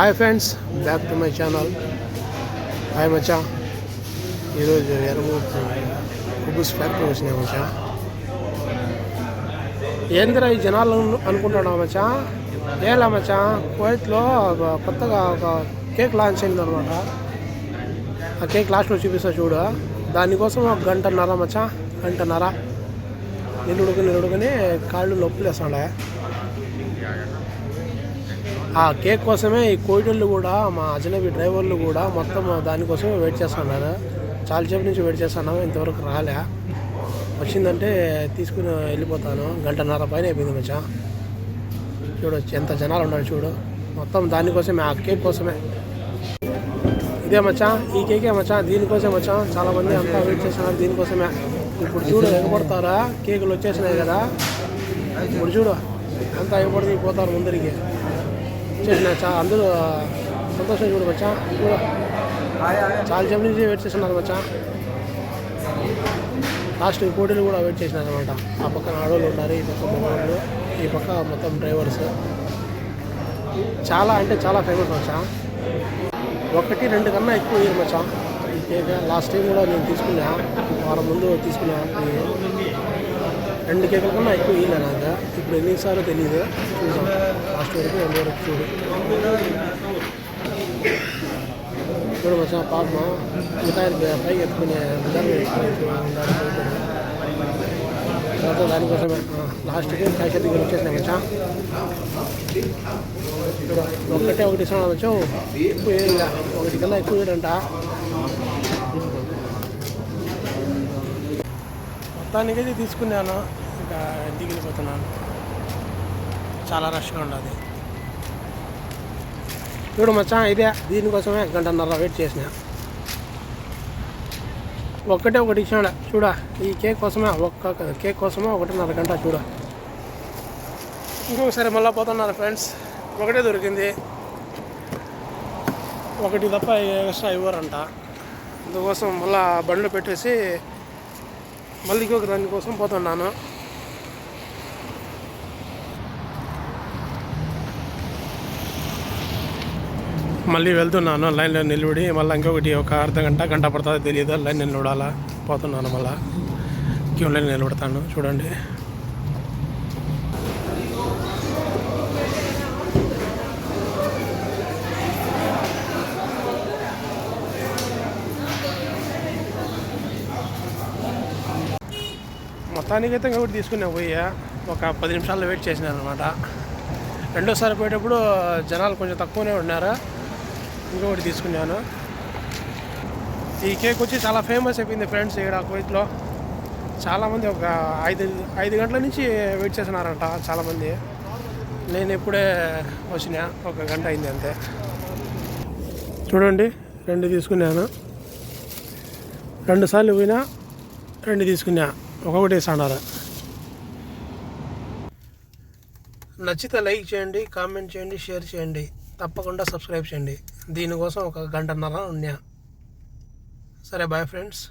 Hi friends back to my channel hi మచ్చా ఈరోజు ఎరువు కుబుస్ factory వచ్చినాయి మచ్చా ఏందిరా ఈ జనాలు అనుకుంటున్నావు మచ్చా ఏలా మచ్చా కువైట్లో ఒక కొత్తగా ఒక కేక్ లాంచ్ అయింది అనమాట ఆ కేక్ లాస్ట్లో చూపిస్తా చూడు. దానికోసం ఒక గంటన్నర మచ్చా గంటన్నర. నిలుడుకుని నిలుడుకుని కాళ్ళు నొప్పులు వేస్తాడే ఆ కేక్ కోసమే ఈ కోయిడళ్ళు కూడా మా అజనబీ డ్రైవర్లు కూడా మొత్తం దానికోసమే వెయిట్ చేస్తున్నారు. చాలా సేపు నుంచి వెయిట్ చేస్తున్నాము ఇంతవరకు రాలే. వచ్చిందంటే తీసుకుని వెళ్ళిపోతాను. గంటన్నర పైన అయిపోయింది మచ్చా. చూడొచ్చు ఎంత జనాలు ఉన్నారు చూడు. మొత్తం దానికోసమే ఆ కేక్ కోసమే. ఇదే మచ్చా ఈ కేకే మచ్చా దీనికోసమే మచ్చా. చాలా మంది అంతా వెయిట్ చేస్తున్నారు దీనికోసమే. ఇప్పుడు చూడు ఎగబడతారా? కేకులు వచ్చేసినాయి కదా. ఇప్పుడు చూడు అంతా ఎగబడి పోతారు ముందరికి. చేసిన అందరూ సంతోషం చూడు మచ్చా చాలా సేపు నుంచి వెయిట్ చేస్తున్నారు మచ్చా లాస్ట్ పోటీలు కూడా వెయిట్ చేసినారనమాట ఆ పక్కన ఆడవాళ్ళు ఉన్నారు ఈ పక్క మగవాళ్ళు ఈ పక్క మొత్తం డ్రైవర్స్ చాలా అంటే చాలా ఫేమస్ మచ్చా ఒకటి రెండు కన్నా ఎక్కువ ఇయర్ మచ్చా ఈ కేక్ లాస్ట్ టైం కూడా నేను తీసుకున్నా. వారం ముందు తీసుకున్నా. రెండు కేకుల కన్నా ఎక్కువ ఇయ్యలే నాకు ఇప్పుడు ఎన్నిసార్లు తెలియదు చూద్దాం. లాస్ట్ వరకు రెండు వరకు చూడు ఇప్పుడు మచ్చా పాపం మిఠాయిలు పైకి ఎత్తుకునే విధానం తర్వాత దానికోసమే లాస్ట్కి క్యాష్ దగ్గర వచ్చేసినా మచ్చా చూడు ఒక్కటే ఒకటి ఇస్తాను వచ్చావు ఎక్కువ ఒకటి కన్నా ఎక్కువ వేయడంట మొత్తానికైతే తీసుకున్నాను. ఇంకా ఇంటికి వెళ్ళిపోతున్నాను. చాలా రష్గా ఉండదు చూడు మచ్చా ఇదే దీనికోసమే గంటన్నర వెయిట్ చేసిన. ఒక్కటే ఒకటి ఇచ్చాడు. చూడ ఈ కేక్ కోసమే ఒక్క కేక్ కోసమే ఒకటిన్నర గంట చూడా. ఇంకొకసారి మళ్ళీ పోతున్నారు ఫ్రెండ్స్ ఒకటే దొరికింది. ఒకటి తప్ప ఎక్స్ట్రా ఇవ్వరంట. అందుకోసం మళ్ళీ బండ్లు పెట్టేసి మళ్ళీ ఇంకొక దానికోసం పోతున్నాను. మళ్ళీ వెళ్తున్నాను లైన్లో నిలబడి మళ్ళీ ఇంకొకటి ఒక అర్ధ గంట గంట పడుతుందో తెలియదు లైన్ నిలబడాలా? పోతున్నాను మళ్ళీ. క్యూ నిలబడతాను చూడండి. మొత్తానికైతే ఇంకొకటి తీసుకున్నా పోయా ఒక పది నిమిషాల్లో వెయిట్ చేసినాను అనమాట రెండోసారి పోయేటప్పుడు జనాలు కొంచెం తక్కువనే ఉన్నారు. ఇంకొకటి తీసుకున్నాను. ఈ కేక్ వచ్చి చాలా ఫేమస్ అయిపోయింది ఫ్రెండ్స్ ఇక్కడ కువైట్లో చాలామంది ఒక ఐదు ఐదు గంటల నుంచి వెయిట్ చేస్తున్నారంట చాలామంది నేను ఇప్పుడే వచ్చిన ఒక గంట అయింది అంతే. చూడండి రెండు తీసుకున్నాను. రెండు సార్లు పోయినా రెండు తీసుకున్నా ఒక్కొక్కటి ఇస్తున్నారు నచ్చితే లైక్ చేయండి కామెంట్ చేయండి షేర్ చేయండి. తప్పకుండా సబ్స్క్రైబ్ చేయండి. దీనికోసం ఒక గంటన్నర ఉన్నా సరే బాయ్ ఫ్రెండ్స్